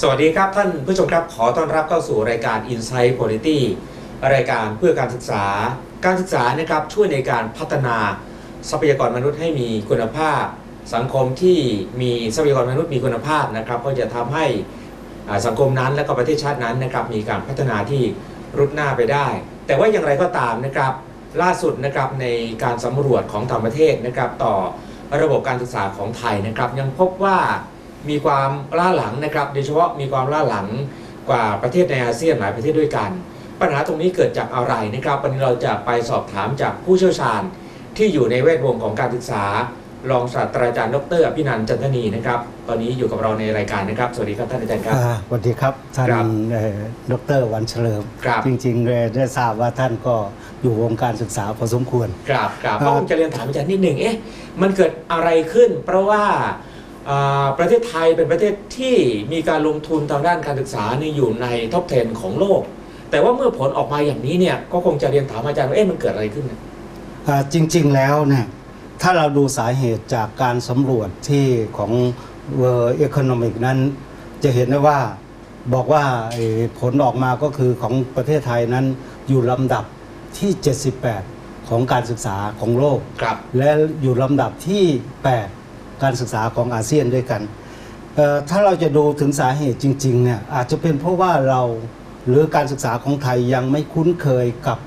สวัสดีครับท่านผู้ชมครับขอต้อนรับเข้าสู่รายการ Insight Quality รายการเพื่อการศึกษา การศึกษานะครับช่วยในการพัฒนาทรัพยากรมนุษย์ให้มีคุณภาพ สังคมที่มีทรัพยากรมนุษย์มีคุณภาพนะครับ ก็จะทำให้สังคมนั้นและก็ประเทศชาตินั้นนะครับมีการพัฒนาที่รุดหน้าไปได้ แต่ว่าอย่างไรก็ตามนะครับล่าสุดนะครับในการสำรวจของต่างประเทศนะครับต่อระบบการศึกษาของไทยนะครับยังพบว่า มีความล่าหลังนะครับโดยเฉพาะมีความล่าหลังกว่าประเทศในอาเซียนหลายประเทศด้วยกัน ปัญหาตรงนี้เกิดจากอะไรนะครับวันนี้เราจะไปสอบถามจากผู้เชี่ยวชาญที่อยู่ในแวดวงของการศึกษารองศาสตราจารย์ดรอภินันท์จันทนีนะครับ ตอนนี้อยู่กับเราในรายการนะครับ สวัสดีครับท่านอาจารย์ครับอ่าสวัสดีครับท่านครับเอ่อดรวันเฉลิมครับจริงๆเลยได้ทราบว่าท่านก็อยู่วงการศึกษาพอสมควรครับครับครับก็คงจะเรียนถามอาจารย์นิดหนึ่งเอ๊ะมันเกิดอะไรขึ้น เพราะว่าอ่า ประเทศไทยเป็นประเทศที่มีการลงทุนทางด้านการศึกษานี่อยู่ในท็อป 10 ของโลก แต่ว่าเมื่อผลออกมาอย่างนี้เนี่ยก็คงจะเรียนถามอาจารย์ว่าเอ๊ะมันเกิดอะไรขึ้นเนี่ยอ่าจริง ๆ แล้วเนี่ยถ้าเราดูสาเหตุจากการสำรวจที่ของ World Economic นั้น จะเห็นได้ว่าบอกว่าไอ้ผลออกมาก็คือของประเทศไทยนั้นอยู่ลำดับที่ 78 ของการศึกษาของโลกครับและอยู่ลำดับที่ 8 การศึกษาของอาเซียนด้วยกันเอ่อถ้าเราจะดูถึงสาเหตุจริงๆเนี่ยอาจจะเป็นเพราะว่าเราหรือการศึกษาของไทยยังไม่คุ้นเคยกับ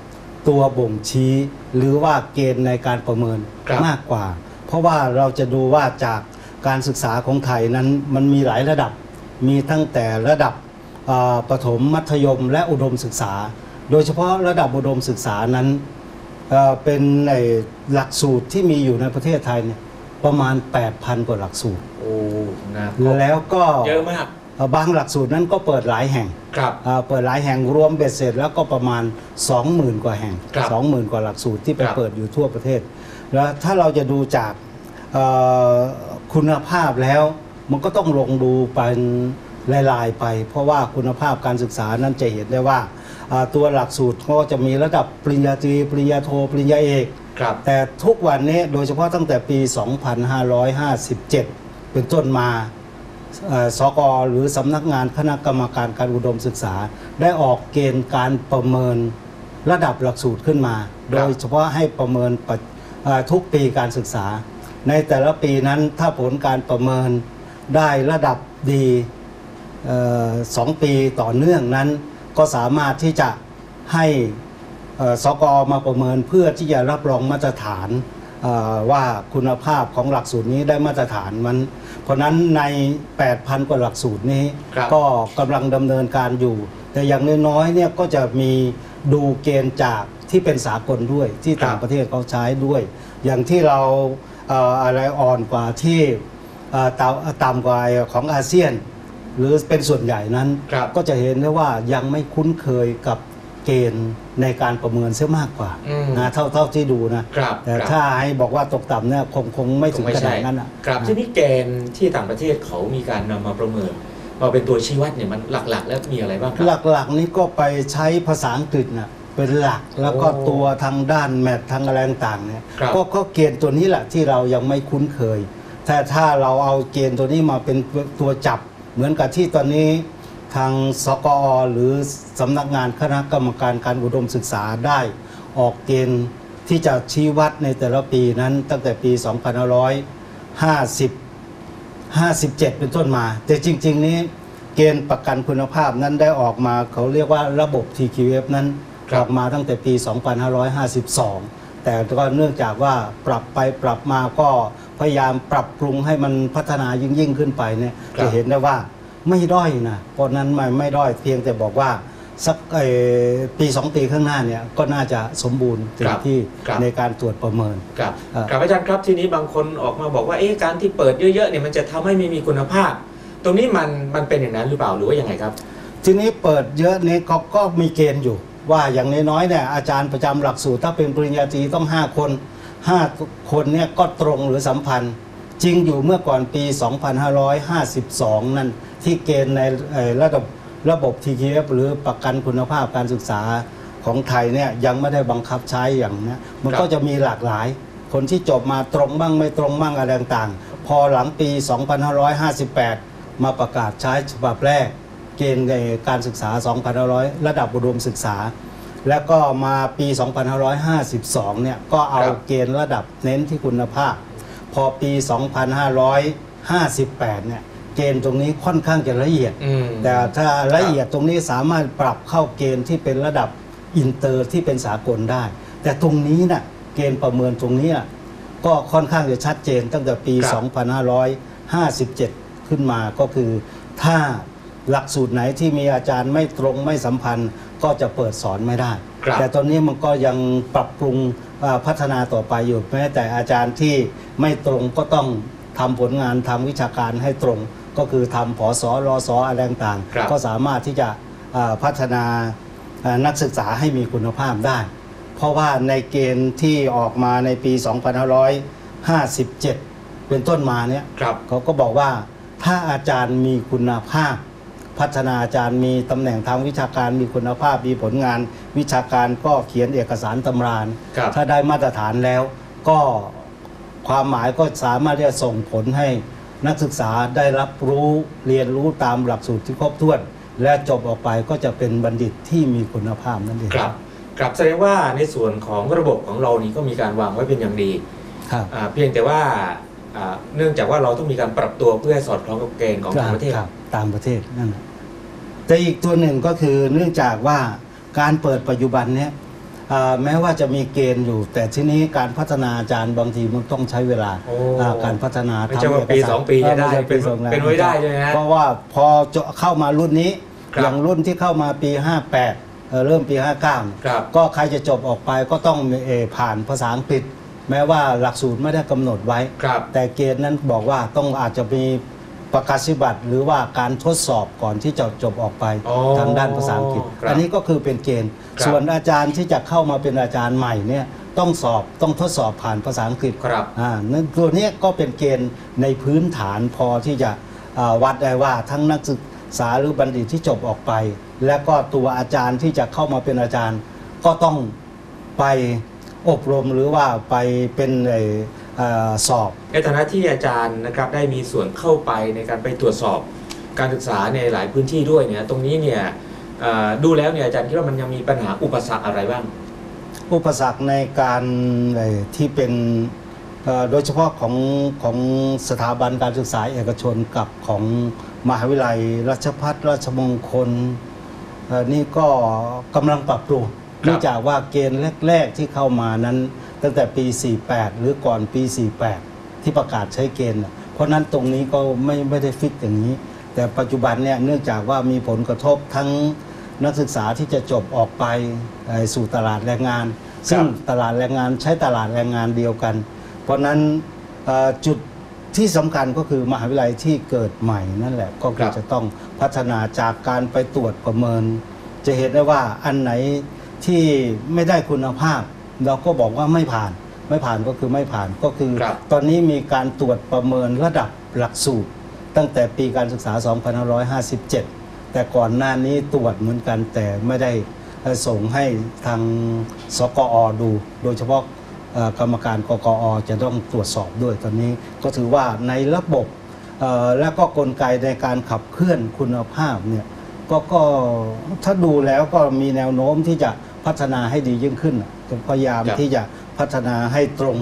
ตัวบ่งชี้ หรือว่าเกณฑ์ในการประเมินครับมากกว่า เพราะว่าเราจะดูว่าจากการศึกษาของไทยนั้นมันมีหลายระดับมีตั้งแต่ระดับเอ่อประถมมัธยมและอุดมศึกษา โดยเฉพาะระดับอุดมศึกษานั้นเอ่อเป็นไอ้หลักสูตรที่มีอยู่ในประเทศไทยเนี่ย ประมาณ 8,000 กว่าหลักสูตร โอ้นะก็แล้วก็เยอะมากเอ่อบางหลักสูตรนั้นก็เปิดหลายแห่งครับอ่าเปิดหลายแห่งรวมเบ็ดเสร็จแล้วก็ประมาณ 20,000 กว่าแห่งครับ20,000 กว่าหลักสูตรที่ไปครับเปิดอยู่ทั่วประเทศ แล้วถ้าเราจะดูจากเอ่อคุณภาพแล้วมันก็ต้องลงดูเป็นลายๆไป เพราะว่าคุณภาพการศึกษานั้นจะเห็นได้ว่าอ่าตัวหลักสูตรก็จะมีระดับปริญญาตรีปริญญาโทปริญญาเอก ครับ แต่ทุกวันนี้โดยเฉพาะตั้งแต่ปี 2557 เป็นต้นมาเอ่อสกหรือสำนักงานคณะกรรมการการอุดมศึกษา ได้ออกเกณฑ์การประเมินระดับหลักสูตรขึ้นมาคโดรับยเฉพาะให้ประเมินปัจเอ่อทุกปีการศึกษา ในแต่ละปีนั้นถ้าผลการประเมินได้ระดับดีเอ่อสองปีต่อเนื่องนั้น ก็สามารถที่จะให้เอ่อ สกมาประเมินเพื่อที่จะรับรองมาตรฐานเอ่อว่าคุณภาพของหลักสูตรนี้ได้มาตรฐานมัน เพราะฉะนั้นใน 8,000 กว่าหลักสูตรนี้ครับก็กำลังดำเนินการอยู่ แต่อย่างน้อยๆเนี่ยก็จะมีดูเกณฑ์จากที่เป็นสากลด้วยที่ต่างประเทศเขาใช้ด้วย อย่างที่เราเอ่ออะไรอ่อนกว่าที่เอ่อต่ำต่ำกว่าของอาเซียน หรือเป็นส่วนใหญ่นั้นครับก็จะเห็นได้ว่ายังไม่คุ้นเคยกับ เกณฑ์ในการประเมินเสียมากกว่าอืมนะเท่าเท่าที่ดูนะครับแต่ครับถ้าให้บอกว่าตกต่ำเนี่ยคงคงไม่ถึงคงไม่ขนาใช่ดนั้นอะครับนะที่นี่แกนที่ต่างประเทศเขามีการนำมาประเมินมาเป็นตัวชี้วัดเนี่ยมันหลักๆ แล้วมีอะไรบ้างครับหลักๆ นี้ก็ไปใช้ภาษาอังกฤษนะเป็นหลักแล้วก็โอ้ตัวทางด้านแมททางอะไรต่างๆเนี่ยครับก็ก็เกณฑ์ตัวนี้แหละที่เรายังไม่คุ้นเคยแต่ถ้าเราเอาเกณฑ์ตัวนี้มาเป็นตัวจับเหมือนกับที่ตอนนี้ ทางสกอหรือสำนักงานคณะกรรมการการอุดมศึกษาได้ออกเกณฑ์ที่จะชี้วัดในแต่ละปีนั้นตั้งแต่ปี 2550 57 เป็นต้นมา แต่จริง ๆ นี้เกณฑ์ประกันคุณภาพนั้นได้ออกมาเขาเรียกว่าระบบ TQF นั้นครับออกมาตั้งแต่ปี 2552 แต่ก็เนื่องจากว่าปรับไปปรับมาก็พยายามปรับปรุงให้มันพัฒนายิ่งยิ่งขึ้นไปเนี่ยครับจะเห็นได้ว่า ไม่ด้อยนะเพราะนั้นไม่ไม่ด้อยเพียงแต่บอกว่าสักเอ่อปีสองปีข้างหน้าเนี่ยก็น่าจะสมบูรณ์เต็คมรับที่ครับในการตรวจประเมินครับเอ่อครับอาจารย์ครับทีนี้บางคนออกมาบอกว่าเอ๊ะการที่เปิดเยอะๆเนี่ยมันจะทำให้ไม่มีคุณภาพ ตรงนี้มันมันเป็นอย่างนั้นหรือเปล่าหรือว่ายังไงครับ ทีนี้เปิดเยอะนี้เขาก็มีเกณฑ์อยู่ ว่าอย่างน้อยๆเนี่ยอาจารย์ประจำหลักสูตรถ้าเป็นปริญญาตรีต้อง 5 คน 5 คนเนี่ยก็ตรงหรือสัมพันธ์ จริงอยู่เมื่อก่อนปี 2552 นั่น ที่เกณฑ์ในเอ่อระดับระบบ TKF หรือประกันคุณภาพการศึกษาของไทยเนี่ยยังไม่ได้บังคับใช้อย่างเนี้ยมันครับก็จะมีหลากหลาย คนที่จบมาตรงบ้างไม่ตรงบ้างอะไรต่างๆ พอหลังปี 2558 มาประกาศใช้ฉบับแรก เกณฑ์ในการศึกษา 2,500 ระดับอุดมศึกษา แล้วก็มาปี 2,552 เนี่ยก็เอาครับเกณฑ์ระดับเน้นที่คุณภาพ พอปี 2,558 เนี่ย เกณฑ์ตรงนี้ค่อนข้างจะละเอียด อืม แต่ถ้าละเอียดตรงนี้สามารถปรับเข้าเกณฑ์ที่เป็นระดับอินเตอร์ที่เป็นสากลได้ แต่ตรงนี้นะ่ะเกณฑ์ประเมินตรงนี้น่ะก็ค่อนข้างจะชัดเจนตั้งแต่ปี ครับ2557 ขึ้นมาก็คือถ้าหลักสูตรไหนที่มีอาจารย์ไม่ตรงไม่สัมพันธ์ก็จะเปิดสอนไม่ได้ ครับ แต่ตอนนี้มันก็ยังปรับปรุงอ่าพัฒนาต่อไปอยู่แม้แต่อาจารย์ที่ไม่ตรงก็ต้องทำผลงานทำวิชาการให้ตรง ก็คือทำผอสอรอสออะไรต่างครับๆก็สามารถที่จะอ่าพัฒนาอ่านักศึกษาให้มีคุณภาพได้ เพราะว่าในเกณฑ์ที่ออกมาในปี 2557 เป็นต้นมาเนี่ยครับเขาก็บอกว่าถ้าอาจารย์มีคุณภาพ พัฒนาอาจารย์มีตำแหน่งทางวิชาการมีคุณภาพมีผลงาน วิชาการก็เขียนเอกสารตำรานครับถ้าได้มาตรฐานแล้วก็ความหมายก็สามารถที่จะส่งผลให้ นักศึกษาได้รับรู้เรียนรู้ตามหลักสูตรที่ครบถ้วน และจบออกไปก็จะเป็นบัณฑิตที่มีคุณภาพนั่นเองครับครับแสดงว่าในส่วนของระบบของเรานี่ก็มีการวางไว้เป็นอย่างดีครับอ่าเพียงแต่ว่าอ่าเนื่องจากว่าเราต้องมีการปรับตัวเพื่อให้สอดคล้องกับเกณฑ์ของต่างประเทศครับตามประเทศนั่นแหละแต่อีกตัวหนึ่งก็คือเนื่องจากว่าการเปิดปัจจุบันเนี้ย อ่าแม้ว่าจะมีเกณฑ์อยู่ แต่ที่นี้การพัฒนาอาจารย์บางทีมันต้องใช้เวลาโอ้ อ่าการพัฒนาไม่ใช่ว่าทำเกปีสารสองปีจะได้ไม่ใช่เป็นสองเป็นไว้ได้ใช่ไหมฮะ เพราะว่าพอจะเข้ามารุ่นนี้ครับอย่างรุ่นที่เข้ามาปี 58เอ่อเริ่มปี59ครับก็ใครจะจบออกไปก็ต้องมีเอ่อผ่านภาษาอังกฤษ แม้ว่าหลักสูตรไม่ได้กำหนดไว้ ครับ แต่เกณฑ์นั้นบอกว่าต้องอาจจะมี ประกาศบัตรหรือว่าการทดสอบก่อนที่จะจบออกไปอ๋อทางด้านภาษาอังกฤษ ครับอันนี้ก็คือเป็นเกณฑ์ ครับส่วนอาจารย์ที่จะเข้ามาเป็นอาจารย์ใหม่เนี่ยต้องสอบต้องทดสอบผ่านภาษาอังกฤษครับอ่านั่นตัวเนี้ยก็เป็นเกณฑ์ในพื้นฐานพอที่จะอ่าวัดได้ว่าทั้งนักศึกษาหรือบัณฑิตที่จบออกไป และก็ตัวอาจารย์ที่จะเข้ามาเป็นอาจารย์ ก็ต้องไปอบรมหรือว่าไปเป็นไอ้ เอ่อสอบ ในฐานะที่อาจารย์นะครับได้มีส่วนเข้าไปในการไปตรวจสอบการศึกษาในหลายพื้นที่ด้วยเนี่ยตรงนี้เนี่ยเอ่อดูแล้วเนี่ยอาจารย์คิดว่ามันยังมีปัญหาอุปสรรคอะไรบ้าง อุปสรรคในการไอ้ที่เป็นเอ่อโดยเฉพาะของของสถาบันการศึกษาเอกชนกับของมหาวิทยาลัยราชพัฒราชมงคลเอ่อนี่ก็กำลังปรับปรุงครับ เนื่องจากว่าเกณฑ์แรก ๆที่เข้ามานั้น ตั้งแต่ปี 48 หรือก่อนปี 48 ที่ประกาศใช้เกณฑ์น่ะเพราะฉะนั้นตรงนี้ก็ไม่ไม่ได้ฟิกอย่างนี้ แต่ปัจจุบันเนี่ยเนื่องจากว่ามีผลกระทบทั้งนักศึกษาที่จะจบออกไปเอ่อสู่ตลาดแรงงาน ซึ่งตลาดแรงงานใช้ตลาดแรงงานเดียวกัน เพราะฉะนั้นเอ่อจุดที่สำคัญก็คือมหาวิทยาลัยที่เกิดใหม่นั่นแหละก็คือจะต้องพัฒนาจากการไปตรวจประเมิน จะเห็นได้ว่าอันไหนที่ไม่ได้คุณภาพ เราก็บอกว่าไม่ผ่าน ไม่ผ่านก็คือไม่ผ่านก็คือ ครับ ตอนนี้มีการตรวจประเมินระดับหลักสูตร ตั้งแต่ปีการศึกษา 2557 แต่ก่อนหน้านี้ตรวจเหมือนกันแต่ไม่ได้เอ่อส่งให้ทางสกอดู โดยเฉพาะเอ่อกรรมการกกอจะต้องตรวจสอบด้วยตอนนี้ก็ถือว่าในระบบเอ่อและก็กลไกในการขับเคลื่อนคุณภาพเนี่ย ก็ก็ถ้าดูแล้วก็มีแนวโน้มที่จะพัฒนาให้ดียิ่งขึ้นน่ะจะ พยายามครับที่จะพัฒนาให้ตรง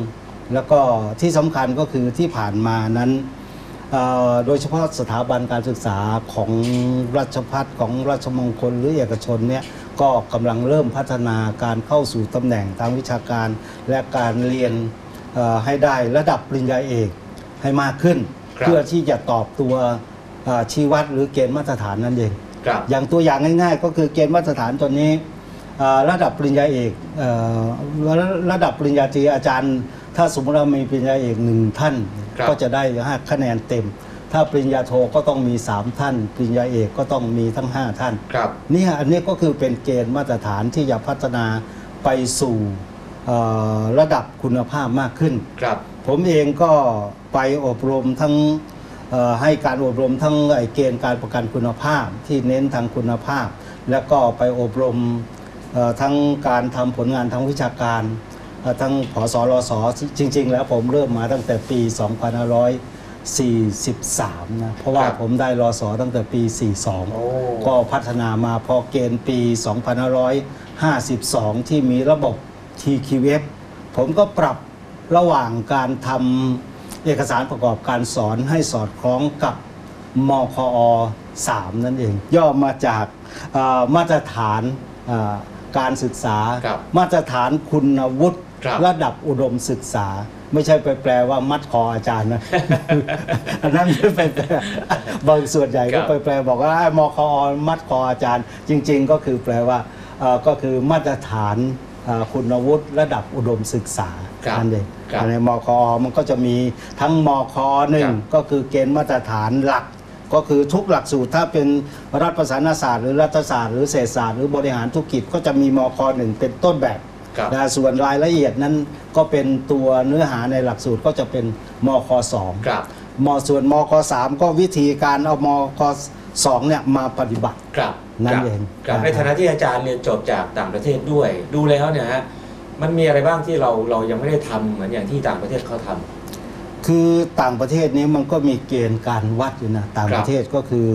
แล้วก็ที่สำคัญก็คือที่ผ่านมานั้นเอ่อโดยเฉพาะสถาบันการศึกษาของราชพัฒของราชมงคลหรือเอกชนเนี่ยก็กำลังเริ่มพัฒนาการเข้าสู่ตำแหน่งทางวิชาการ และการเรียนเอ่อให้ได้ระดับปริญญาเอกให้มากขึ้นครับเพื่อที่จะตอบตัวเอ่อชี้วัดหรือเกณฑ์มาตรฐานนั่นเองครับอย่างตัวอย่างง่าย ๆ ก็คือเกณฑ์มาตรฐานตัวนี้เอ่อ ระดับปริญญาเอกเอ่อระระดับปริญญาตรีอาจารย์ ถ้าสมมติเรามีปริญญาเอกหนึ่งท่านครับก็จะได้ห้าคะแนนเต็ม ถ้าปริญญาโทก็ต้องมี 3 ท่าน ปริญญาเอกก็ต้องมีทั้ง 5 ท่านครับเนี่ยอันนี้ก็คือเป็นเกณฑ์มาตรฐานที่จะพัฒนาไปสู่เอ่อระดับคุณภาพมากขึ้นครับผมเองก็ไปอบรมทั้งเอ่อให้การอบรมทั้งไอ้เกณฑ์การประกันคุณภาพที่เน้นทางคุณภาพ แล้วก็ไปอบรมเอ่อ ทั้งการทำผลงานทางวิชาการเอ่อทั้งผสรสจริง ๆ แล้วผมเริ่มมาตั้งแต่ปี43 นะ เพราะว่าครับผมได้รอสอตั้งแต่ปีโอ้42 ก็พัฒนามาพอเกณฑ์ปี 2552 ที่มีระบบ TQF ผมก็ปรับระหว่างการทำเอกสารประกอบการสอนให้สอดคล้องกับมคอ3 นั่นเอง ย่อมาจากเอ่อมาตรฐานเอ่อ การศึกษา ครับมาตรฐานคุณวุฒิครับ ระดับอุดมศึกษา ไม่ใช่ไปแปลว่ามัดคออาจารย์นะ อันนั้นไม่ไปแปลบางส่วนใหญ่ครัก็บไปแปลบอกว่าไอ้มคอมัดคออาจารย์ จริง ๆ ก็คือแปลว่าเอ่อก็คือมาตรฐานเอ่อคุณวุฒิระดับอุดมศึกษาครับนั่นเองครับในมคอมันก็จะมีทั้งมคหนึ่งครับ ก็คือเกณฑ์มาตรฐานหลัก ก็คือทุกหลักสูตรถ้าเป็นรัฐประศาสนศาสตร์หรือรัฐศาสตร์หรือเศรษฐศาสตร์หรือบริหารธุรกิจก็จะมีมคหนึ่งเป็นต้นแบบครับนะส่วนรายละเอียดนั้นก็เป็นตัวเนื้อหาในหลักสูตรก็จะเป็นมคสองครับมส่วนมคสามก็วิธีการเอามคสองเนี่ยมาปฏิบัติครับนั่นครับเองครับครับในฐานะที่อาจารย์เรียนจบจากต่างประเทศด้วย ดูแล้วเนี่ยฮะมันมีอะไรบ้างที่เราเรายังไม่ได้ทำเหมือนอย่างที่ต่างประเทศเขาทำ คือต่างประเทศนี้มันก็มีเกณฑ์การวัดอยู่นะต่างครับประเทศก็คือ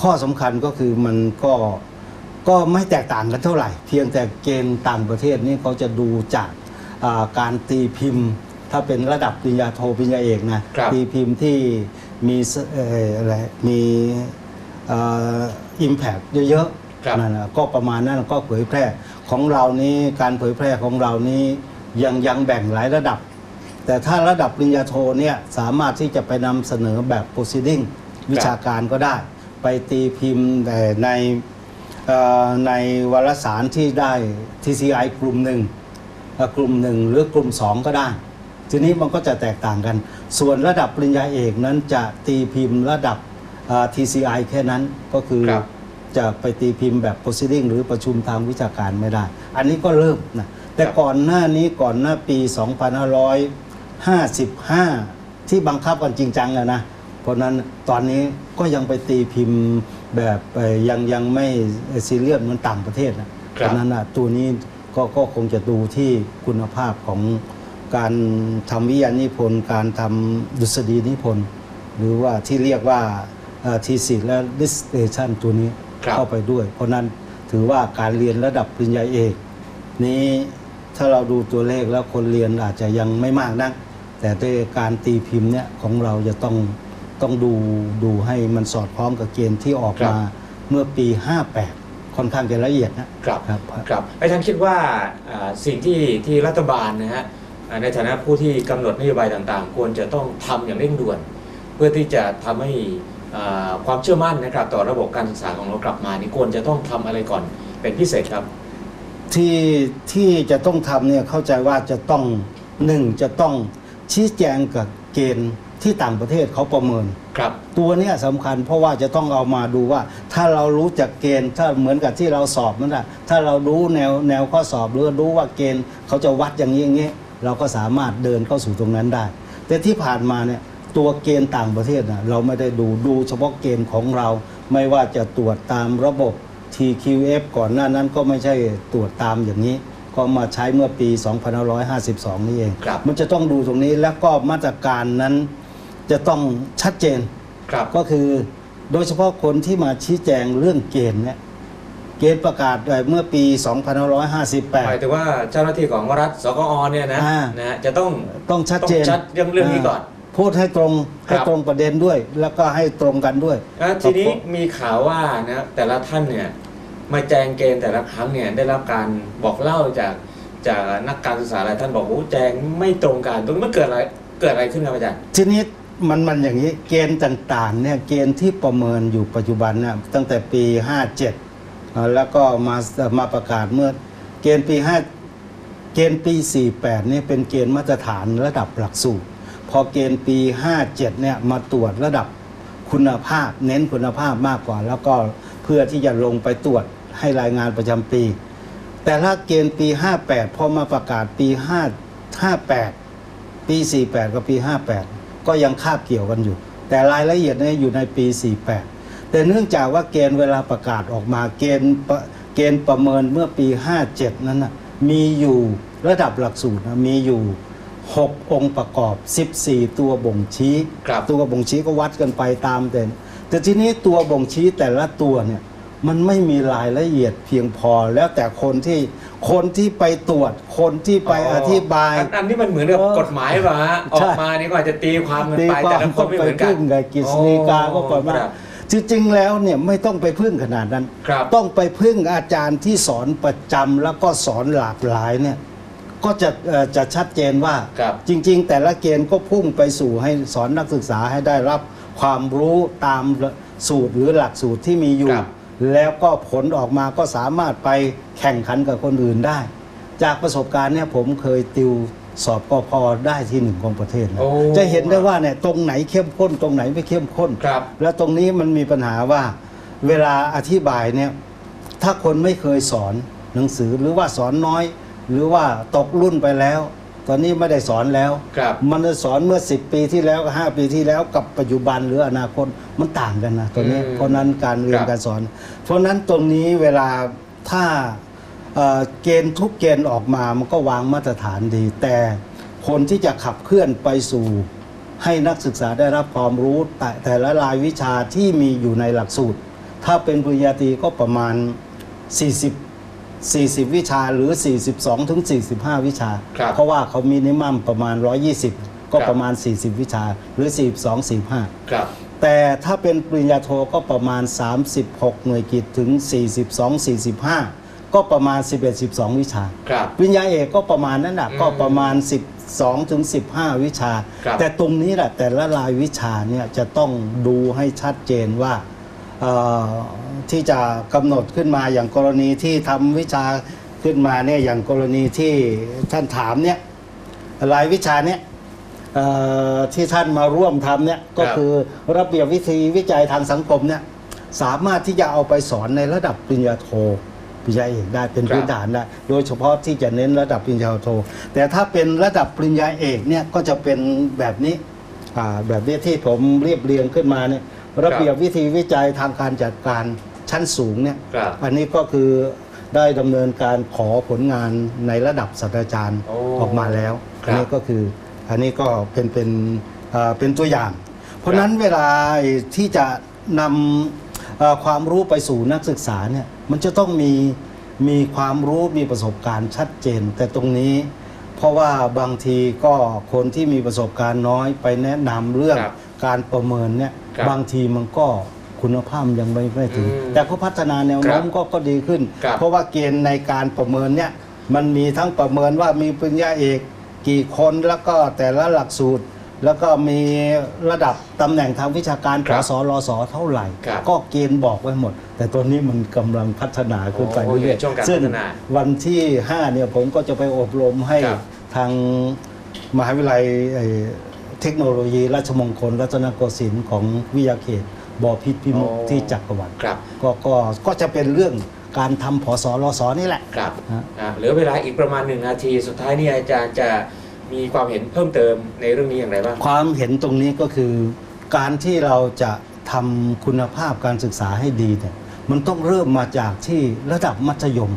ข้อสำคัญก็คือมันก็ก็ไม่แตกต่างกันเท่าไหร่ เพียงแต่เกณฑ์ต่างประเทศนี้เขาจะดูจากอ่าการตีพิมพ์ ถ้าเป็นระดับปริญญาโทปริญญาเอกนะครับตีพิมพ์ที่มีสเอ่ออะไรมีอิมแพกเยอะครับๆนั่นนะก็ประมาณนั้นก็เผยแพร่ของเรานี้การเผยแพร่ของเรานี้ยังยังแบ่งหลายระดับ แต่ถ้าระดับปริญญาโทเนี่ยสามารถที่จะไปนำเสนอแบบ proceeding วิชาการก็ได้ ไปตีพิมพ์แต่ในเอ่อในวารสารที่ได้ TCI กลุ่มหนึ่งเอ่อกลุ่มหนึ่งหรือกลุ่มสองก็ได้ ทีนี้มันก็จะแตกต่างกัน ส่วนระดับปริญญาเอกนั้นจะตีพิมพ์ระดับเอ่อ TCI แค่นั้นก็คือ ครับ จะไปตีพิมพ์แบบ proceeding หรือประชุมทางวิชาการไม่ได้ อันนี้ก็เริ่มนะ แต่ก่อนหน้านี้ก่อนหน้าปี 2555 ที่บังคับกันจริงจังแล้วนะ เพราะนั้นตอนนี้ก็ยังไปตีพิมพ์แบบเอ่อยังยังไม่ซีเรียสเหมือนต่างประเทศนะคเพรับราะนั้นนะตัวนี้ก็ก็คงจะดูที่คุณภาพของการทำวิทยานิพนธ์การทำดุษฎีนิพนธ์หรือว่าที่เรียกว่าทีสิและ dissertation ตัวนี้ครับเข้าไปด้วย เพราะนั้นถือว่าการเรียนระดับปริญญาเอก นี้ถ้าเราดูตัวเลขแล้วคนเรียนอาจจะยังไม่มากนัก แต่ด้วยการตีพิมพ์เนี่ยของเราจะต้องต้องดูดูให้มันสอดคล้องกับเกณฑ์ที่ออกครับมาเมื่อปี 58 ค่อนข้างจะละเอียดนะครับครับครับอาจารย์คิดว่าอ่าสิ่งที่ที่รัฐบาลนะฮะอ่าในฐานะผู้ที่กำหนดนโยบายต่างๆ ควรจะต้องทำอย่างเร่งด่วน เพื่อที่จะทำให้อ่าความเชื่อมั่นนะครับต่อระบบการศึกษาของเรากลับมานี่ควรจะต้องทำอะไรก่อนเป็นพิเศษครับ ที่ที่จะต้องทำเนี่ยเข้าใจว่าจะต้องหนึ่งจะต้อง ชี้แจงกับเกณฑ์ที่ต่างประเทศเขาประเมิน ครับ ตัวเนี้ยสำคัญเพราะว่าจะต้องเอามาดูว่า ถ้าเรารู้จักเกณฑ์ถ้าเหมือนกับที่เราสอบนั่นแหละถ้าเรารู้แนวแนวข้อสอบหรือรู้ว่าเกณฑ์เขาจะวัดอย่างนี้อย่างนี้ เราก็สามารถเดินเข้าสู่ตรงนั้นได้ แต่ที่ผ่านมาเนี่ยตัวเกณฑ์ต่างประเทศนะเราไม่ได้ดูดูเฉพาะเกณฑ์ของเรา ไม่ว่าจะตรวจตามระบบ TQF ก่อนหน้านั้นก็ไม่ใช่ตรวจตามอย่างนี้ ก็มาใช้เมื่อปี 2552 นี่เอง ครับมันจะต้องดูตรงนี้แล้วก็มาตรการนั้นจะต้องชัดเจน ครับก็คือโดยเฉพาะคนที่มาชี้แจงเรื่องเกณฑ์เนี่ยเกณฑ์ประกาศเมื่อปีหมาย2558ถึงว่าเจ้าหน้าที่ของรัฐสกอเนี่ยนะอ่า นะฮะจะต้องต้องชัดเจนต้องชัดเรื่องเรื่องนี้ก่อนาพูดให้ตรงครับให้ตรงประเด็นด้วย แล้วก็ให้ตรงกันด้วยอะทีนี้มีข่าวว่านะแต่ละท่านเนี่ย มาแจงเกณฑ์แต่ละครั้งเนี่ยได้รับการบอกเล่าจากจากนักการศึกษาหลายท่านบอกว่าแจงไม่ตรงกันตรงนี้มันเกิดอะไรเกิดอะไรขึ้นครับอาจารย์ทีนี้มันมันอย่างนี้เกณฑ์ต่างๆเนี่ยเกณฑ์ที่ประเมินอยู่ปัจจุบันเนี่ยตั้งแต่ปี 57 แล้วก็มามาประกาศเมื่อเกณฑ์ปี 5 เกณฑ์ปี 48เนี่ยเป็นเกณฑ์มาตรฐานระดับหลักสูตร พอเกณฑ์ปี 57เนี่ยมาตรวจระดับคุณภาพ เน้นคุณภาพมากกว่า แล้วก็เพื่อที่จะลงไปตรวจ ให้รายงานประจำปี แต่ละเกณฑ์ปี 58 พอมาประกาศปี 5 58 ปี 48 กับปี 58 ก็ยังคาบเกี่ยวกันอยู่ แต่รายละเอียดเนี่ยอยู่ในปี 48 แต่เนื่องจากว่าเกณฑ์เวลาประกาศออกมาเกณฑ์ประเกณฑ์ประเมินเมื่อปี 57 นั้นนะมีอยู่ระดับหลักสูตรนะมีอยู่ 6 องค์ประกอบ 14 ตัวบ่งชี้ครับตัวบ่งชี้ก็วัดกันไปตามแต่แต่ทีนี้ตัวบ่งชี้แต่ละตัวเนี่ย มันไม่มีรายละเอียดเพียงพอแล้วแต่คนที่คนที่ไปตรวจคนที่ไปอธิบาย อันอันนี้มันเหมือนกับเออกฎหมายป่ะฮะออใช่กมานี่ก็อาจจะตีความกันตีไปควาแต่มละคก็นไม่ไปเหมือนกัน พึ่งกับกฤษฎีกาก็ก่อนว่าครับจริงๆแล้วเนี่ยไม่ต้องไปพึ่งขนาดนั้น ครับ ต้องไปพึ่งอาจารย์ที่สอนประจำแล้วก็สอนหลากหลายเนี่ยก็จะเอ่อจะชัดเจนว่า ครับจริง ๆ แต่ละเกณฑ์ก็พุ่งไปสู่ให้สอนนักศึกษาให้ได้รับความรู้ตามสูตรหรือหลักสูตรที่มีอยู่ ครับ แล้วก็ผลออกมาก็สามารถไปแข่งขันกับคนอื่นได้ จากประสบการณ์เนี่ยผมเคยติวสอบกพได้ที่หนึ่งของประเทศนะโอ้จะเห็นได้ว่าเนี่ยตรงไหนเข้มข้นตรงไหนไม่เข้มข้นครับ แล้วตรงนี้มันมีปัญหาว่าเวลาอธิบายเนี่ยถ้าคนไม่เคยสอนหนังสือหรือว่าสอนน้อย หรือว่าตกรุ่นไปแล้ว ตอนนี้ไม่ได้สอนแล้ว ครับ มันจะสอนเมื่อ 10 ปีที่แล้วกับ5ปีที่แล้วกับปัจจุบันหรืออนาคตมันต่างกันนะตัวนี้อืมเพราะนั้นการเรียนครับ การสอน เพราะนั้นตรงนี้เวลาถ้าเอ่อเกณฑ์ทุกเกณฑ์ออกมามันก็วางมาตรฐานดี แต่คนที่จะขับเคลื่อนไปสู่ ให้นักศึกษาได้รับความรู้แต่แต่ละรายวิชาที่มีอยู่ในหลักสูตร ถ้าเป็นปริญญาตรีก็ประมาณ 40 40 วิชาหรือ 42 ถึง 45 วิชา ครับเพราะว่าเขามีนิมัมประมาณ 120 ก็ครับ ประมาณ 40 วิชาหรือ 42 45 ครับ แต่ถ้าเป็นปริญญาโทก็ประมาณ 36 หน่วยกิจถึง 42 45 ก็ประมาณ 11 12 วิชา ครับ ปริญญาเอกก็ประมาณนั้นแหละอืมก็ประมาณ 12ถึง15 วิชา ครับแต่ตรงนี้แหละแต่ละรายวิชาเนี่ยจะต้องดูให้ชัดเจนว่าเอ่อ ที่จะกำหนดขึ้นมาอย่างกรณีที่ทำวิชาขึ้นมาเนี่ยอย่างกรณีที่ท่านถามเนี่ยรายวิชาเนี่ยเอ่อที่ท่านมาร่วมทำเนี่ยก็ครับคือระเบียบวิธีวิจัยทางสังคมเนี่ยสามารถที่จะเอาไปสอนในระดับปริญญาโทปริญญาเอกได้เป็นครับพื้นฐานได้โดยเฉพาะที่จะเน้นระดับปริญญาโท แต่ถ้าเป็นระดับปริญญาเอกเนี่ยก็จะเป็นแบบนี้อ่าแบบนี้ที่ผมเรียบเรียงขึ้นมาเนี่ย ระเบียบวิธีวิจัยทางการจัดการชั้นสูงเนี่ยครับอันนี้ก็คือได้ดำเนินการขอผลงานในระดับศาสตราจารย์โอ้ออกมาแล้วครับอันนี้ก็คืออันนี้ก็เป็นเป็นอ่าเป็นตัวอย่าง เพราะฉะนั้นเวลาที่จะนำเอ่อความรู้ไปสู่นักศึกษาเนี่ยมันจะต้องมีมีความรู้มีประสบการณ์ชัดเจน แต่ตรงนี้ เพราะว่าบางทีก็คนที่มีประสบการณ์น้อยไปแนะนำเรื่องครับการประเมินเนี่ยครับบางทีมันก็คุณภาพยังไม่ไม่ถึง อืมแต่ก็พัฒนาแนวโน้มครับก็ก็ดีขึ้น ครับเพราะว่าเกณฑ์ในการประเมินเนี่ยมันมีทั้งประเมินว่ามีปริญญาเอกกี่คนแล้วก็แต่ละหลักสูตร แล้วก็มีระดับตำแหน่งทางวิชาการคปรับสรสเท่าไหร่ ครับก็เกณฑ์บอกไว้หมด แต่ตัวนี้มันกำลังพัฒนาขึ้นไปโอ้ยเรื่อยช่วงการๆซึ่งพัฒนาวันที่5เนี่ยผมก็จะไปอบรมให้ครับ ทางมหาวิทยาลัยเอ่อ เทคโนโลยีราชมงคล รัตนโกสินทร์ของวิทยาเขตบอพิษพิมุกโอ้ที่จักรวรรดิครับ ก็ก็ก็จะเป็นเรื่องการทำผสรสนี่แหละ ครับฮะ อ่าเหลือเวลาอีกประมาณหนึ่งนาที สุดท้ายนี่อาจารย์จะมีความเห็นเพิ่มเติมในเรื่องนี้อย่างไรบ้าง ความเห็นตรงนี้ก็คือการที่เราจะทำคุณภาพการศึกษาให้ดีเนี่ยมันต้องเริ่มมาจากที่ระดับมัธยม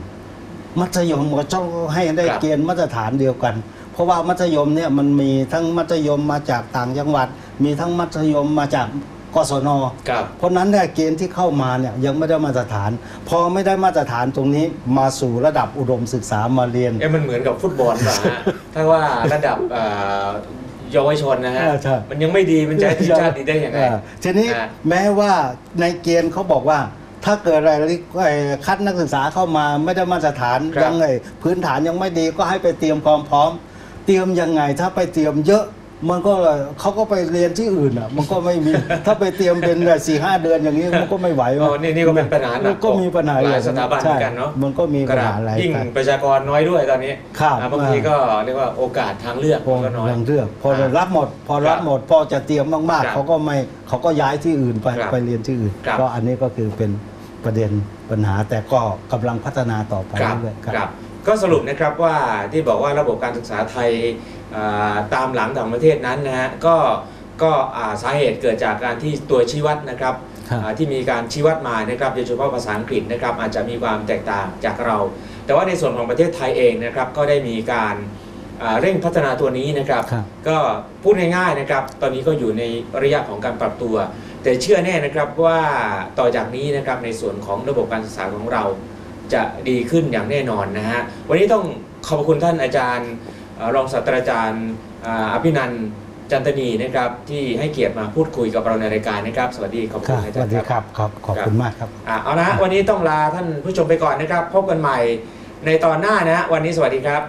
มัธยมก็ต้องให้ได้ครับ เกณฑ์มาตรฐานเดียวกัน เพราะว่ามัธยมเนี่ยมันมีทั้งมัธยมมาจากต่างจังหวัด มีทั้งมัธยมมาจากกศนครับเพราะนั้นเนี่ยเกณฑ์ที่เข้ามาเนี่ยยังไม่ได้มาตรฐาน พอไม่ได้มาตรฐานตรงนี้มาสู่ระดับอุดมศึกษามาเรียนเอ๊ะมันเหมือนกับฟุตบอลป่ะฮะถ้าว่าระดับเอ่อเยาวชนนะฮะเออใช่มันยังไม่ดีมันจะให้ทีมชาติดีได้ยังไงอ่าทีนี้อ่าแม้ว่าในเกณฑ์เขาบอกว่าถ้าเกิดอะไรไอ้คัดนักศึกษาเข้ามาไม่ได้มาตรฐานครับยังไงพื้นฐานยังไม่ดีก็ให้ไปเตรียมความพร้อม เตรียมยังไงถ้าไปเตรียมเยอะ มันก็เขาก็ไปเรียนที่อื่นอะ มันก็ไม่มี ถ้าไปเตรียมเป็นสี่ห้าเดือนอย่างนี้มันก็ไม่ไหวอ๋อนี่นี่ก็เป็นปัญหาหนักก็มีปัญหาหลายสถาบันเหมือนกันเนาะใช่มันก็มีปัญหาอะไรยิ่งกันประชากรน้อยด้วยตอนนี้ครับอ่าบางทีก็เรียกว่าโอกาสทางเลือกพอมันก็น้อยยังเลือก พอครับรับหมด พอรับหมด พอจะเตรียมมากครับๆเขาก็ไม่เขาก็ย้ายที่อื่นไปครับไปเรียนที่อื่นครับก็อันนี้ก็คือเป็นประเด็นปัญหาแต่ก็กำลังพัฒนาต่อไปครับเรื่อยๆครับ ก็สรุปนะครับว่าที่บอกว่าระบบการศึกษาไทยอ่าตามหลังต่างประเทศนั้นนะฮะก็ก็อ่าสาเหตุเกิดจากการที่ตัวชี้วัดนะครับครับอ่าที่มีการชี้วัดมานะครับโดยเฉพาะภาษาอังกฤษนะครับอาจจะมีความแตกต่างจากเรา แต่ว่าในส่วนของประเทศไทยเองนะครับก็ได้มีการอ่าเร่งพัฒนาตัวนี้นะครับครับก็พูดง่ายๆนะครับตอนนี้ก็อยู่ในระยะของการปรับตัว แต่เชื่อแน่นะครับว่าต่อจากนี้นะครับในส่วนของระบบการศึกษาของเรา จะดีขึ้นอย่างแน่นอนนะฮะวันนี้ต้องขอบคุณท่านอาจารย์เอ่อรองศาสตราจารย์อ่าอภินันท์จันตนีนะครับที่ให้เกียรติมาพูดคุยกับเราในรายการนะครับ สวัสดีขอบคคุรัณบอาสจารวัสย์ดีครับครับครับขอบคุณมากครับอะเอาละวันนี้ต้องลาท่านผู้ชมไปก่อนนะครับ พบกันใหม่ในตอนหน้านะ วันนี้สวัสดีครับ